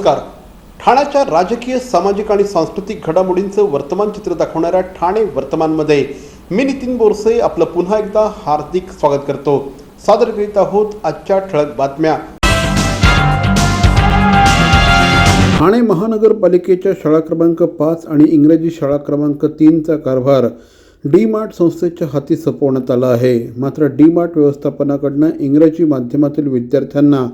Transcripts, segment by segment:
नमस्कार. ठाण्याच्या राजकीय सामाजिक आणि सांस्कृतिक घडामोडींचं वर्तमान चित्र दाखवणाऱ्या ठाणे वर्तमानमध्ये मी नितीन बोरसे आपलं पुन्हा एकदा हार्दिक स्वागत करतो. सादर करीत आहोत आजच्या ठळक बातम्या. ठाणे महानगरपालिकेच्या शाळा क्रमांक पाच आणि इंग्रजी शाळा क्रमांक तीनचा कारभार डी मार्ट संस्थेच्या हाती सोपवण्यात आला आहे. मात्र डी मार्ट व्यवस्थापनाकडनं इंग्रजी माध्यमातील विद्यार्थ्यांना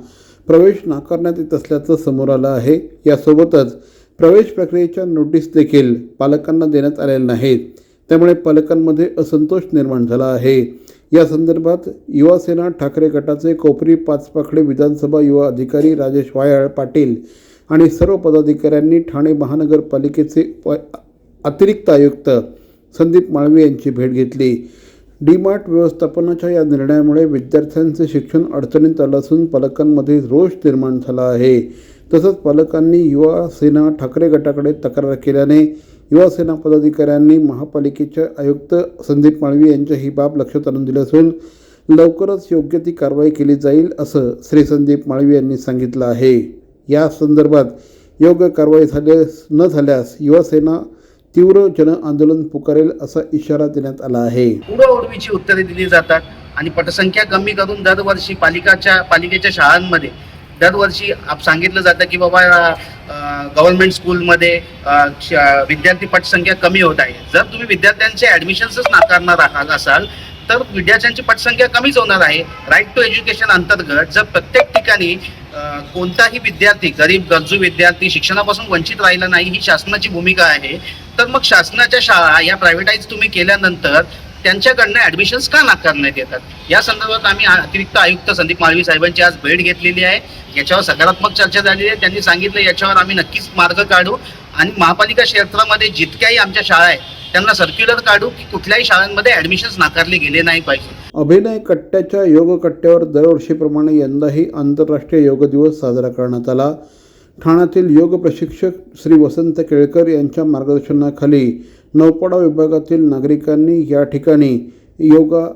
प्रवेश नाकारण्यात येत असल्याचं समोर आलं आहे. यासोबतच प्रवेश प्रक्रियेच्या नोटीस देखील पालकांना देण्यात आलेल्या नाहीत. त्यामुळे पालकांमध्ये असंतोष निर्माण झाला आहे. या संदर्भात युवासेना ठाकरे गटाचे कोपरी पाचपाखडे विधानसभा युवा अधिकारी राजेश वायाळ पाटील आणि सर्व पदाधिकाऱ्यांनी ठाणे महानगरपालिकेचे प- अतिरिक्त आयुक्त संदीप माळवे यांची भेट घेतली. डीमार्ट व्यवस्थापनाच्या या निर्णयामुळे विद्यार्थ्यांचे शिक्षण अडचणीत आलं असून पालकांमध्ये रोष निर्माण झाला आहे. तसंच पालकांनी युवा सेना ठाकरे गटाकडे तक्रार केल्याने युवा सेना पदाधिकाऱ्यांनी महापालिकेचे आयुक्त संदीप माळवी यांच्या ही बाब लक्षात आणून दिली असून लवकरच योग्य ती कारवाई केली जाईल असं श्री संदीप माळवी यांनी सांगितलं आहे. या संदर्भात योग्य कारवाई झाल्यास न झाल्यास युवासेना तीव्र जन आंदोलन पुकारेल असा इशारा देण्यात आला आहे. उडवडवीची उत्तरे दिली जातात आणि पटसंख्या कमी करून दरवर्षी पालिकाच्या पालिकेच्या शाळांमध्ये दरवर्षी सांगितलं जातं की बाबा गव्हर्नमेंट स्कूलमध्ये विद्यार्थी पटसंख्या कमी होत आहे. जर तुम्ही विद्यार्थ्यांचे ॲडमिशन्सच नाकारणार आहात असाल तर विद्यार्थ्यांची पटसंख्या कमीच होणार आहे. राईट टू एज्युकेशन अंतर्गत जर प्रत्येक ठिकाणी कोणताही विद्यार्थी गरीब गरजू विद्यार्थी शिक्षणापासून वंचित राहिला नाही ही शासनाची भूमिका आहे. तर मग शासनाच्या शाळा या प्रायव्हेटाईज तुम्ही केल्यानंतर त्यांच्याकडनं ऍडमिशन्स का नाकारण्यात येतात? या संदर्भात आम्ही अतिरिक्त आयुक्त संदीप माळवी साहेबांची आज भेट घेतलेली आहे. याच्यावर सकारात्मक चर्चा झालेली आहे. त्यांनी सांगितलं याच्यावर आम्ही नक्कीच मार्ग काढू आणि महापालिका क्षेत्रामध्ये जितक्याही आमच्या शाळा आहेत त्यांना सर्क्युलर काढू की कुठल्याही शाळांमध्ये ऍडमिशन्स नाकारले गेले नाही पाहिजे. अभिनय कट्ट्याच्या योग कट्ट्यावर दरवर्षीप्रमाणे यंदाही आंतरराष्ट्रीय योग दिवस साजरा करण्यात आला. ठाण्यातील योग प्रशिक्षक श्री वसंत केळकर यांच्या मार्गदर्शनाखाली नौपाडा विभागातील नागरिकांनी या ठिकाणी योगा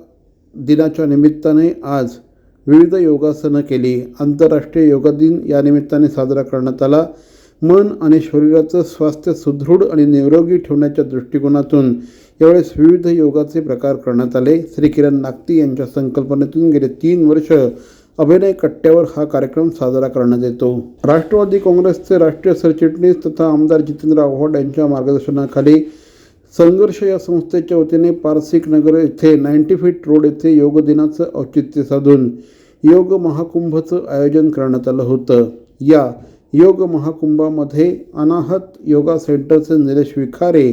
दिनाच्या निमित्ताने आज विविध योगासनं केली. आंतरराष्ट्रीय योगा दिन या निमित्ताने साजरा करण्यात आला. मन आणि शरीराचं स्वास्थ्य सुदृढ आणि निरोगी ठेवण्याच्या दृष्टिकोनातून यावेळेस विविध योगाचे प्रकार करण्यात आले. श्री किरण नागती यांच्या संकल्पनेतून गेले तीन वर्ष अभिनय कट्ट्यावर हा कार्यक्रम साजरा करण्यात येतो. राष्ट्रवादी काँग्रेसचे राष्ट्रीय सरचिटणीस तथा आमदार जितेंद्र आव्हाड यांच्या मार्गदर्शनाखाली संघर्ष या संस्थेच्या वतीने पारसिक नगर येथे नाईन्टी फीट रोड येथे योग दिनाचं औचित्य साधून योग महाकुंभचं आयोजन करण्यात आलं होतं. या योग महाकुंभामध्ये अनाहत योगा सेंटरचे निलेश विखारे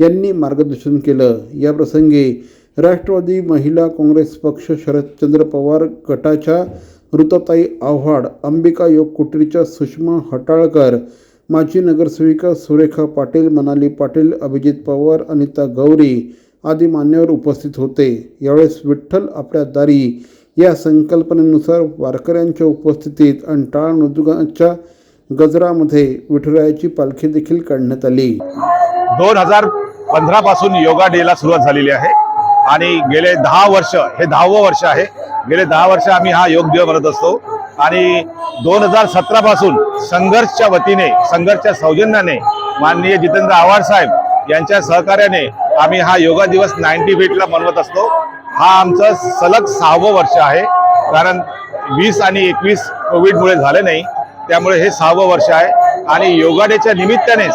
यांनी मार्गदर्शन केलं. या प्रसंगी राष्ट्रवादी महिला काँग्रेस पक्ष शरदचंद्र पवार गटाच्या ऋताताई आव्हाड अंबिका योग कुटीरच्या सुषमा हटाळकर माजी नगरसेविका सुरेखा पाटील मनाली पाटील अभिजित पवार अनिता गौरी आदी मान्यवर उपस्थित होते. यावेळेस विठ्ठल आपल्या दारी या संकल्पनेनुसार वारकऱ्यांच्या उपस्थितीत आणि टाळ मृदुगाच्या गजरामध्ये विठुरायाची पालखी देखील काढण्यात आली. दोन हजार पंधरा पासून योगा डेला सुरुवात झालेली आहे. आणि गेले दहा वर्ष हे दहावं वर्ष आहे. गेले दहा वर्ष आम्ही हा योग दिवस भरत असतो. आणि दोन हजार सतरा पासून संघर्षच्या वतीने संघर्षच्या सौजन्याने माननीय जितेंद्र आव्हाड साहेब यांच्या सहकार्याने आम्ही हा योगा दिवस नाईन्टी फीटला मनवत असतो. हा आमचं सलग सहावं वर्ष आहे. कारण वीस आणि एकवीस कोविडमुळे झाले नाही. त्यामुळे हे सहावं वर्ष आहे. आणि योगा डेच्या निमित्तानेच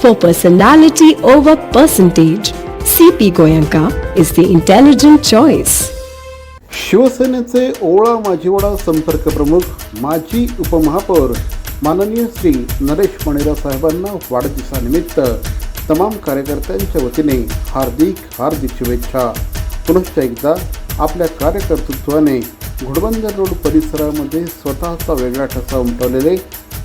For personality over percentage. CP Goyanka is the intelligent choice. शिवसेनेचे ओळा माजीवाडा संपर्क प्रमुख माजी उपमहापौर माननीय श्री नरेश मणेरा साहेबांना वाढदिवसानिमित्त तमाम कार्यकर्त्यांच्या वतीने हार्दिक हार्दिक शुभेच्छा पुनश्च एकदा आपल्या कार्यकर्तृत्वाने घोडबंदर रोड परिसरामध्ये स्वतःचा वेगळा ठसा उमटवलेले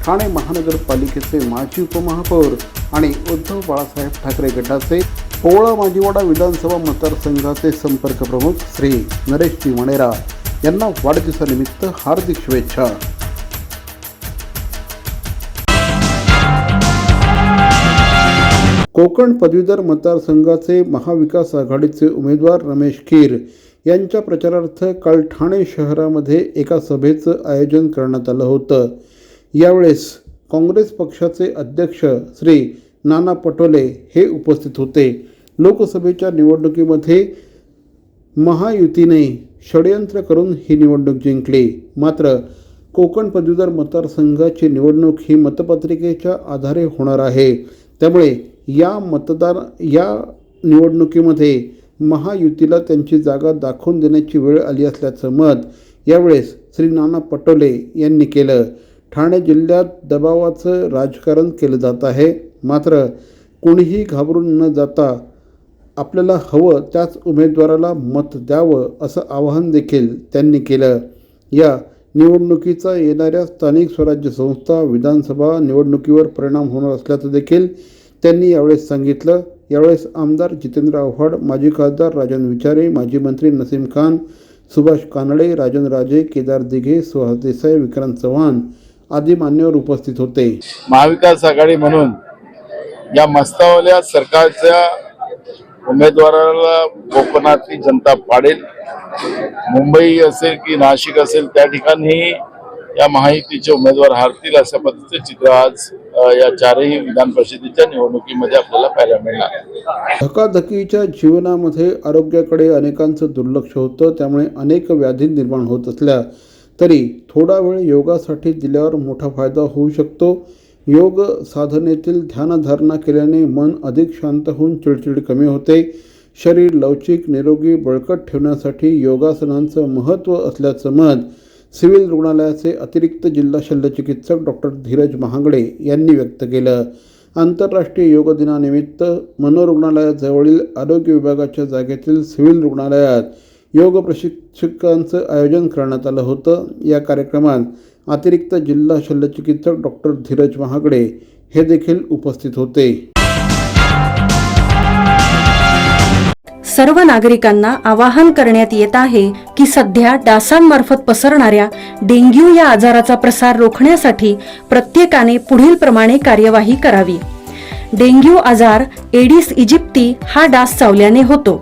ठाणे महानगरपालिकेचे माजी उपमहापौर आणि उद्धव बाळासाहेब ठाकरे गटाचे पोवळा माजीवाडा विधानसभा मतदारसंघाचे संपर्क प्रमुख श्री नरेश मणेरा यांना वाढदिवसानिमित्त हार्दिक शुभेच्छा. कोकण पदवीधर मतदारसंघाचे महाविकास आघाडीचे उमेदवार रमेश खीर यांच्या प्रचारार्थ काल ठाणे शहरामध्ये एका सभेचं आयोजन करण्यात आलं होतं. यावेळेस काँग्रेस पक्षाचे अध्यक्ष श्री नाना पटोले हे उपस्थित होते. लोकसभेच्या निवडणुकीमध्ये महायुतीने षडयंत्र करून ही निवडणूक जिंकली. मात्र कोकण पदवीधर मतदारसंघाची निवडणूक ही मतपत्रिकेच्या आधारे होणार आहे. त्यामुळे या मतदार या निवडणुकीमध्ये महायुतीला त्यांची जागा दाखवून देण्याची वेळ आली असल्याचं मत यावेळेस श्री नाना पटोले यांनी केलं. ठाणे जिल्ह्यात दबावाचं राजकारण केलं जात आहे. मात्र कोणीही घाबरून न जाता आपल्याला हवं त्याच उमेदवाराला मत द्यावं असं आवाहन देखील त्यांनी केलं. या निवडणुकीचा येणाऱ्या स्थानिक स्वराज्य संस्था विधानसभा निवडणुकीवर परिणाम होणार असल्याचं देखील त्यांनी यावेळेस सांगितलं. यावेळेस आमदार जितेंद्र आव्हाड माजी खासदार राजन विचारे माजी मंत्री नसीम खान सुभाष कानडे राजन राजे केदार दिघे सुहास देसाई विक्रांत चव्हाण आदी मान्यवर उपस्थित होते. महाविकास आघाडी म्हणून या मस्तावल्या सरकारच्या उमेदवाराला कोकणातली जनता पाडेल मुंबई असेल की नाशिक असेल त्या ठिकाणी या महायुतीचे उमेदवार हारतील अशा पद्धतीचे चित्र आज या चारही विधान परिषदेच्या निवडणुकीमध्ये आपल्याला पाहायला मिळणार. धकाधकीच्या जीवनामध्ये आरोग्याकडे अनेकांचं दुर्लक्ष होतं त्यामुळे अनेक व्याधी निर्माण होत असल्या तरी थोडा वेळ योगासाठी दिल्यावर मोठा फायदा होऊ शकतो. योग साधनेतील ध्यानधारणा केल्याने मन अधिक शांत होऊन चिडचिड कमी होते. शरीर लवचिक निरोगी बळकट ठेवण्यासाठी योगासनांचं महत्त्व असल्याचं मत सिव्हिल रुग्णालयाचे अतिरिक्त जिल्हा शल्यचिकित्सक डॉक्टर धीरज महागडे यांनी व्यक्त केलं. आंतरराष्ट्रीय योग दिनानिमित्त मनोरुग्णालयाजवळील आरोग्य विभागाच्या जागेतील सिव्हिल रुग्णालयात योग प्रशिक्षकांचं आयोजन करण्यात आलं होतं. या कार्यक्रमात अतिरिक्त जिल्हा शल्यचिकित्सक डॉक्टर धीरज महागडे हे देखील उपस्थित होते. सर्व नागरिकांना आवाहन करण्यात येत आहे की सध्या डासांमार्फत पसरणाऱ्या डेंग्यू या आजाराचा प्रसार रोखण्यासाठी प्रत्येकाने पुढील प्रमाणे कार्यवाही करावी. डेंग्यू आजार एडिस इजिप्ती हा डास चावल्याने होतो.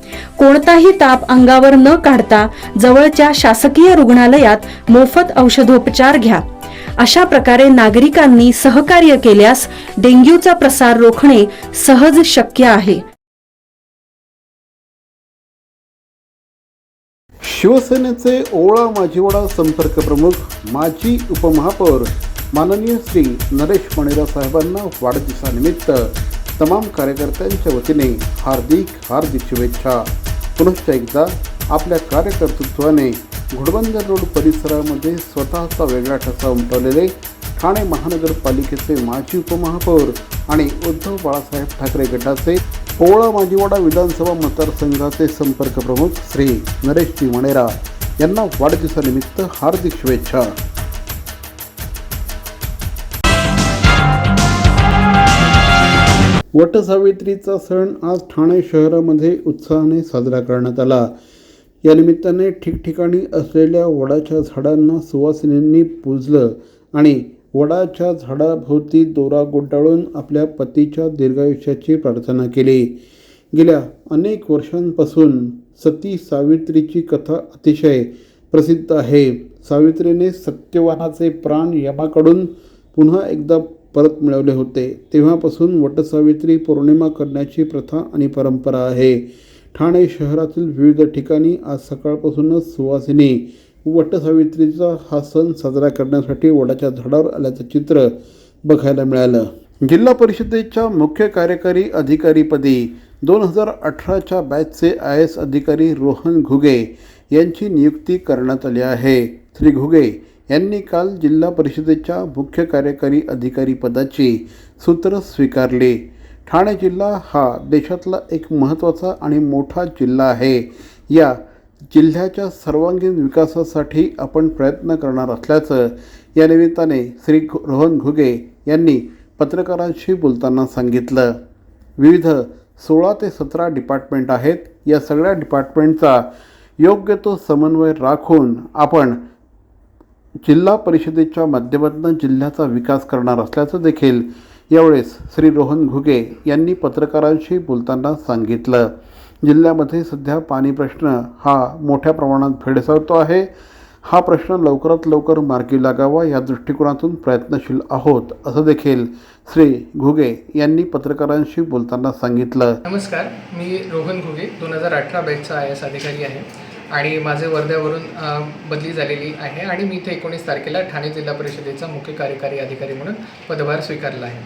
कोणताही ताप अंगावर न काढता जवळच्या शासकीय रुग्णालयात मोफत औषधोपचार घ्या. अशा प्रकारे नागरिकांनी सहकार्य केल्यास डेंग्यूचा प्रसार रोखणे सहज शक्य आहे. शिवसेनेचे ओळा माजीवाडा संपर्क प्रमुख माजी उपमहापौर माननीय श्री नरेश मणेरा साहेबांना वाढदिवसानिमित्त तमाम कार्यकर्त्यांच्या वतीने हार्दिक हार्दिक शुभेच्छा. पुनश्च एकदा आपल्या कार्यकर्तृत्वाने घोडबंदर रोड परिसरामध्ये स्वतःचा वेगळा ठसा उमटवलेले ठाणे महानगरपालिकेचे माजी उपमहापौर आणि उद्धव बाळासाहेब ठाकरे गटाचे पोवळा माजीवाडा विधानसभा मतदारसंघाचे संपर्क प्रमुख श्री नरेश मणेरा यांना वाढदिवसानिमित्त हार्दिक शुभेच्छा. वटसावित्रीचा सण आज ठाणे शहरामध्ये उत्साहाने साजरा करण्यात आला. या निमित्ताने ठिकठिकाणी असलेल्या वडाच्या झाडांना सुवासिनींनी पूजलं आणि वडाच्या झाडाभोवती दोरा गुंडाळून आपल्या पतीच्या दीर्घायुष्याची प्रार्थना केली. गेल्या अनेक वर्षांपासून सती सावित्रीची कथा अतिशय प्रसिद्ध आहे. सावित्रीने सत्यवानाचे प्राण यमाकडून पुन्हा एकदा परत मिळवले होते. तेव्हापासून वटसावित्री पौर्णिमा करण्याची प्रथा आणि परंपरा आहे. ठाणे शहरातील विविध ठिकाणी आज सकाळपासूनच सुवासिनी वटसावित्रीचा हा सण साजरा करण्यासाठी वडाच्या झाडावर आल्याचं चित्र बघायला मिळालं. जिल्हा परिषदेच्या मुख्य कार्यकारी अधिकारीपदी दोन हजार अठराच्या बॅचचे आय एस अधिकारी रोहन घुगे यांची नियुक्ती करण्यात आली आहे. श्री घुगे यांनी काल जिल्हा परिषदेच्या मुख्य कार्यकारी अधिकारी पदाचे सूत्र स्वीकारली. ठाणे जिल्हा हा देशातला एक महत्त्वाचा आणि मोठा जिल्हा आहे. या जिल्ह्याच्या सर्वांगीण विकासासाठी आपण प्रयत्न करणार असल्याचं या निमित्ताने श्री रोहन घुगे यांनी पत्रकारांशी बोलताना सांगितलं. विविध सोळा ते सतरा डिपार्टमेंट आहेत. या सगळ्या डिपार्टमेंटचा योग्य तो समन्वय राखून आपण जिल्हा परिषदेच्या माध्यमातून जिल्ह्याचा विकास करणार असल्याचं देखील यावेळेस श्री रोहन घुगे यांनी पत्रकारांशी बोलताना सांगितलं. जिल्ह्यामध्ये सध्या पाणी प्रश्न हा मोठ्या प्रमाणात भेडसावतो आहे. हा प्रश्न लवकरात लवकर मार्गी लागावा या दृष्टिकोनातून प्रयत्नशील आहोत असं देखील श्री घुगे यांनी पत्रकारांशी बोलताना सांगितलं. नमस्कार मी रोहन घुगे दोन हजार अठरा बॅचचा आय एस अधिकारी आहे. आणि माझे वर्ध्यावरून बदली झालेली आहे आणि मी इथे एकोणीस तारखेला ठाणे जिल्हा परिषदेचा मुख्य कार्यकारी अधिकारी म्हणून पदभार स्वीकारला आहे.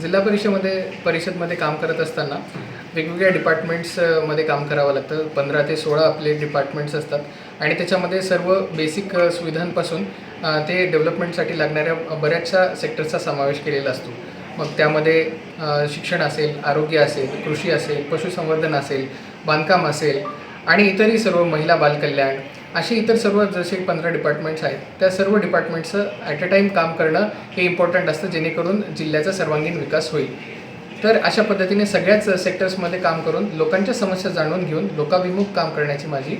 जिल्हा परिषदेमध्ये परिषदमध्ये काम करत असताना वेगवेगळ्या डिपार्टमेंट्समध्ये काम करावं लागतं. पंधरा ते सोळा आपले डिपार्टमेंट्स असतात आणि त्याच्यामध्ये सर्व बेसिक सुविधांपासून ते डेव्हलपमेंटसाठी लागणाऱ्या बऱ्याचशा सेक्टर्सचा समावेश केलेला असतो. मग त्यामध्ये शिक्षण असेल आरोग्य असेल कृषी असेल पशुसंवर्धन असेल बांधकाम असेल आणि इतरही सर्व महिला बालकल्याण असे इतर सर्व जसे पंधरा डिपार्टमेंट्स आहेत त्या सर्व डिपार्टमेंट्सचं ॲट अ टाईम काम करणं हे इम्पॉर्टंट असतं जेणेकरून जिल्ह्याचा सर्वांगीण विकास होईल. तर अशा पद्धतीने सगळ्याच सेक्टर्समध्ये काम करून लोकांच्या समस्या जाणून घेऊन लोकाभिमुख काम करण्याची माझी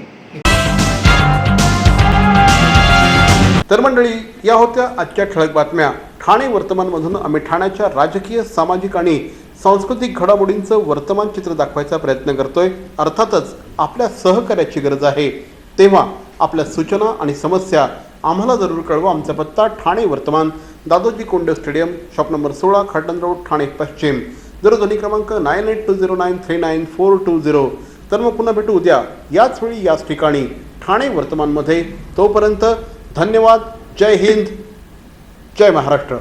तर मंडळी या होत्या आजच्या ठळक बातम्या. ठाणे वर्तमानमधून आम्ही ठाण्याच्या राजकीय सामाजिक आणि सांस्कृतिक घडामोडींचं वर्तमान चित्र दाखवायचा प्रयत्न करतोय. अर्थातच आपल्या सहकार्याची गरज आहे. तेव्हा आपल्या सूचना आणि समस्या आम्हाला जरूर कळवा आमचा पत्ता ठाणे वर्तमान. Dadoji Konde stadium shop number सोळा खाटन रोड ठाणे पश्चिम. दूरध्वनी क्रमांक nine eight two zero nine three nine four two zero. तर मग पुन्हा भेटू उद्या. याच वेळी याच ठिकाणी ठाणे वर्तमानमध्ये. तोपर्यंत धन्यवाद. जय हिंद. जय महाराष्ट्र.